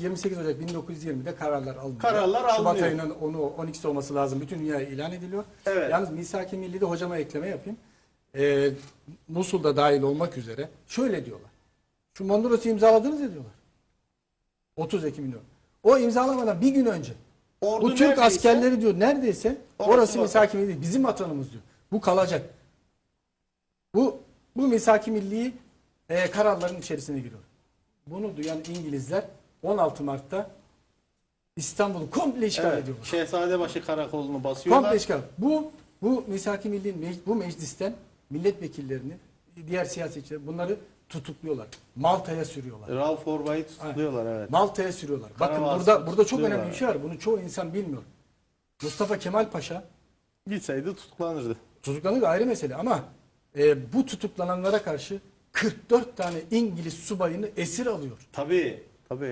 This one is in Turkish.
28 Ocak 1920'de kararlar alınıyor. Kararlar Şubat alınıyor. ayının 10'u 12'si olması lazım. Bütün dünyaya ilan ediliyor. Evet. Yalnız Misak-ı Milli'de hocama ekleme yapayım. Ee, Musul'da dahil olmak üzere şöyle diyorlar. Şu Mondros'u imzaladınız ya diyorlar. 30 Ekim diyor. O imzalamadan bir gün önce Ordu bu Türk neredeyse- askerleri diyor neredeyse Orası orası. Misak-ı Milli bizim vatanımız diyor. Bu kalacak. Bu bu Misak-ı Milli'yi e, kararların içerisine giriyor. Bunu duyan İngilizler 16 Mart'ta İstanbul'u komple işgal Evet, ediyorlar. Şehzadebaşı karakolunu basıyorlar. Komple işgal. Bu bu Misak-ı Milli bu meclisten milletvekillerini, diğer siyasetçiler bunları tutukluyorlar. Malta'ya sürüyorlar. Rauf Orbay'ı tutukluyorlar evet. Malta'ya sürüyorlar. Bakın burada burada çok önemli bir şey var. Bunu çoğu insan bilmiyor. Mustafa Kemal Paşa Gitseydi tutuklanırdı. tutuklanır ayrı mesele ama e, bu tutuklananlara karşı 44 tane İngiliz subayını esir alıyor. Tabii. Tabii